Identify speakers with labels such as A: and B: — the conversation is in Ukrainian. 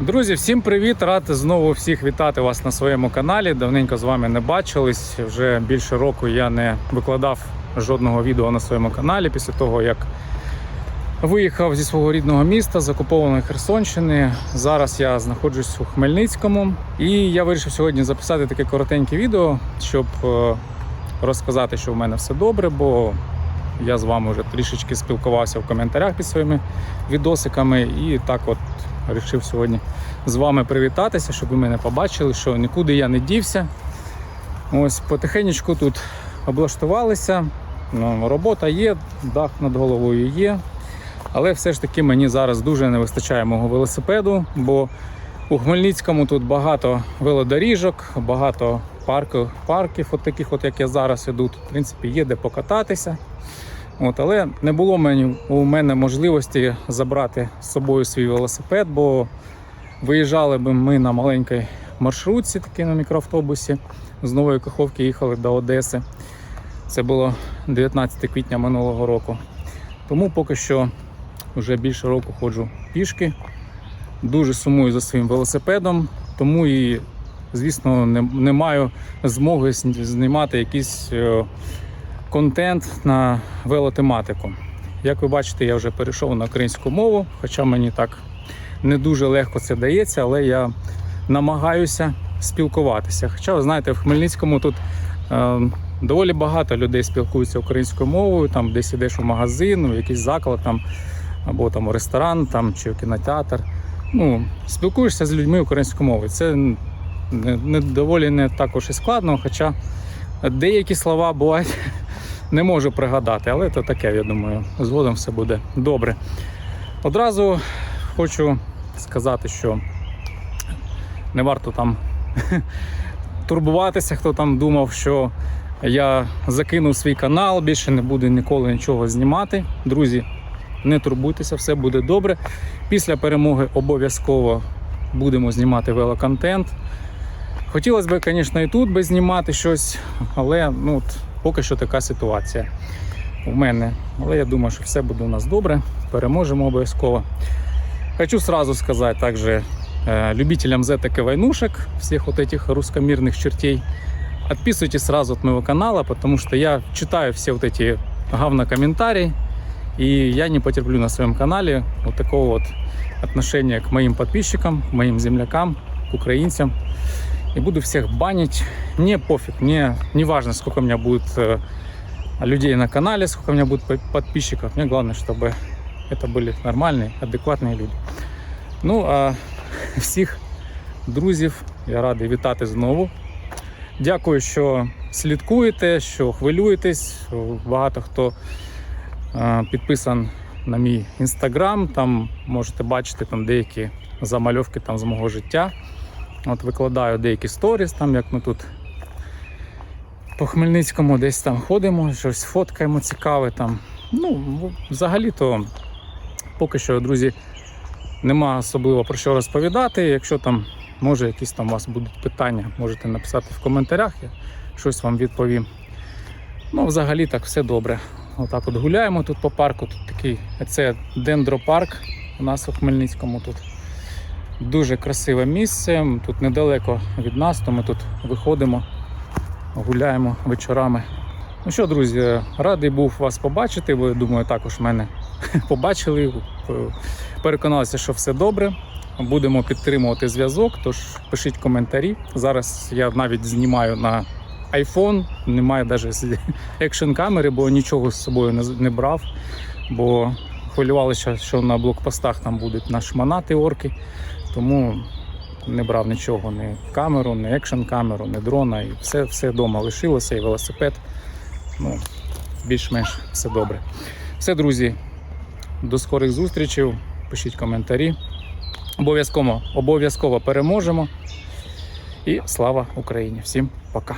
A: Друзі, всім привіт! Рад знову всіх вітати вас на своєму каналі. Давненько з вами не бачились. Вже більше року я не викладав жодного відео на своєму каналі після того, як виїхав зі свого рідного міста, з окупованої Херсонщини. Зараз я знаходжусь у Хмельницькому, і я вирішив сьогодні записати таке коротеньке відео, щоб е, розказати, що в мене все добре, бо я з вами вже трішечки спілкувався в коментарях під своїми відосиками, і так от вирішив сьогодні з вами привітатися, щоб ви мене побачили, що нікуди я не дівся. Ось потихенечку тут облаштувалися. Ну, робота є, дах над головою є. Але все ж таки мені зараз дуже не вистачає мого велосипеду, бо у Хмельницькому тут багато велодоріжок, багато парків, парків от таких, от як я зараз іду. Тут, в принципі, є де покататися. От, але не було мені, у мене можливості забрати з собою свій велосипед, бо виїжджали б ми на маленькій маршрутці, такій на мікроавтобусі. З Нової Каховки їхали до Одеси. Це було 19 квітня минулого року. Тому поки що вже більше року ходжу пішки. Дуже сумую за своїм велосипедом, тому і, звісно, не, не маю змоги знімати якісь. е, контент на велотематику. Як ви бачите, я вже перейшов на українську мову, хоча мені так не дуже легко це дається, але я намагаюся спілкуватися. Хоча, ви знаєте, в Хмельницькому тут е, доволі багато людей спілкуються українською мовою, там десь ідеш у магазин, в якийсь заклад там, або там у ресторан там, чи в кінотеатр. Ну, спілкуєшся з людьми українською мовою. Це не, доволі не також і складно, хоча деякі слова бувають не можу пригадати, але то таке, я думаю, згодом все буде добре. Одразу хочу сказати, що не варто там турбуватися, хто там думав, що я закинув свій канал, більше не буду ніколи нічого знімати. Друзі, не турбуйтеся, все буде добре. Після перемоги обов'язково будемо знімати велоконтент. Хотілося б, звісно, і тут би знімати щось, але ну, от, поки що така ситуація у мене. Але я думаю, що все буде у нас добре. Переможемо обов'язково. Хочу сразу сказать также э, любителям зеток и войнушек, всех вот этих русскомирных чертей, отписывайтесь сразу от моего канала, потому что я читаю все вот эти говно-комментарии, и я не потерплю на своем канале вот такого вот отношения к моим подписчикам, к моим землякам, к украинцам. И буду всех банить. Мне пофиг, мне не важно, сколько у меня будет э, людей на канале, сколько у меня будет по- подписчиков. Мне главное, чтобы это были нормальные, адекватные люди. Ну а всіх друзів я радий вітати знову. Дякую, що слідкуєте, що хвилюєтесь. Багато хто е, підписан на мій інстаграм. Там можете бачити там деякі замальовки там з мого життя. От викладаю деякі сторіс, там як ми тут по Хмельницькому десь там ходимо, щось фоткаємо цікаве там. Ну, взагалі-то поки що, друзі, нема особливо про що розповідати. Якщо там може якісь там у вас будуть питання, можете написати в коментарях, я щось вам відповім. Ну, взагалі так все добре. Отак от гуляємо тут по парку. Тут такий це дендропарк у нас у Хмельницькому тут. Дуже красиве місце. Тут недалеко від нас, то ми тут виходимо, гуляємо вечорами. Ну що, друзі, радий був вас побачити. Ви думаю, також мене побачили, е, переконалися, що все добре. Будемо підтримувати зв'язок, тож пишіть коментарі. Зараз я навіть знімаю на iPhone, немає навіть екшн камери, бо нічого з собою не, не брав. Бо хвилювалися, що на блокпостах там будуть нашманати орки, тому не брав нічого, ні камеру, ні екшн камеру, ні дрона. І все, все вдома лишилося, і велосипед. Ну, більш-менш все добре. Все, друзі, до скорих зустрічей. Пишіть коментарі. Обов'язково, обов'язково переможемо. І слава Україні! Всім пока!